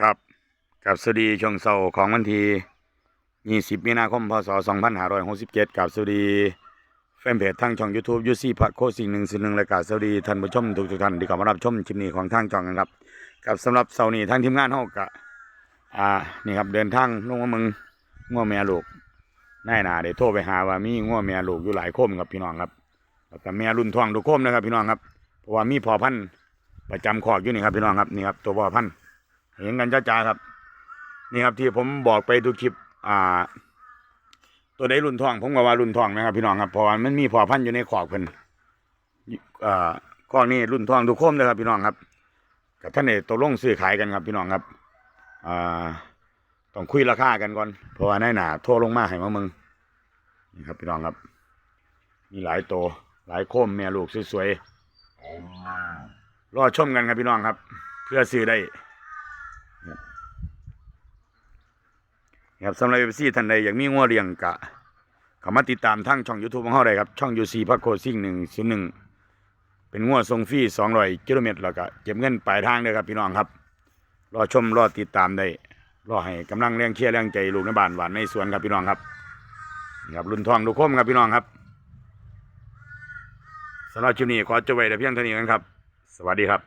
ครับกับสวัสดีช่วงเสาร์ของวันที่ 20 มีนาคม พศ 2567 กับสวัสดีแฟนเพจทางช่อง YouTube ยูซี่พัดโคสิ่งหนึ่งสิ่งหนึ่งและกับสวัสดีท่านผู้ชมทุกทุกท่านที่เข้ามารับชมคลิปนี้ของทางช่องกันครับกับสำหรับเสาร์นี้ทางทีมงานเฮาก็อ่านี่ครับเดินทางลงมาเมืองง้อแม่ลูกนายนาได้โทรไปหาว่ามีง้อแม่ลูกอยู่หลายโคมครับพี่น้องครับแล้วก็แม่รุ่นทองทุกโคมนะครับพี่น้องครับเพราะว่ามีพอพันธุ์ประจำคอกอยู่นี่ครับพี่น้องครับนี่ครับตัวพ่อพันธุ์ เห็นกันจ้าๆครับ นี่ครับที่ผมบอกไปทุกคลิป อ่า ตัวใดรุ่นทอง ผมก็ว่ารุ่นทองนะครับพี่น้องครับเพราะว่ามันมีพอพันอยู่ในขอกเพิ่นอ่าขอนี้รุ่นทองทุกคมเลยครับพี่น้องครับกับท่านเอกตกลงซื้อขายกันครับพี่น้องครับอ่าต้องคุยราคากันก่อนเพราะว่านายหนาโทรลงมาให้มาเมึงนี่ครับพี่น้องครับ มีหลายตัวหลายโคมแม่ลูกสวยๆรอชมกันครับพี่น้องครับ เพื่อซื้อได้ ครับสำหรับเอฟซีท่านใดอยากมีงัวเลี้ยงกะเขามาติดตามทางช่อง YouTube ของเฮาได้ครับ ช่องยูซีพักโคซิ่งหนึ่งศูนย์หนึ่งเป็นงัวทรงฟรีสองร้อยกิโลเมตรแล้วก็เก็บเงินปลายทางเด้อครับพี่น้องครับ รอชมรอติดตามได้ รอให้กำลังแรงเชียร์แรงใจลูกในบ้านหวานในสวนครับพี่น้องครับครับรุ่นทองดูคมครับพี่น้องครับสำหรับคลิปนี้ขอจบไว้แต่เพียงเท่านี้กันครับ สวัสดีครับ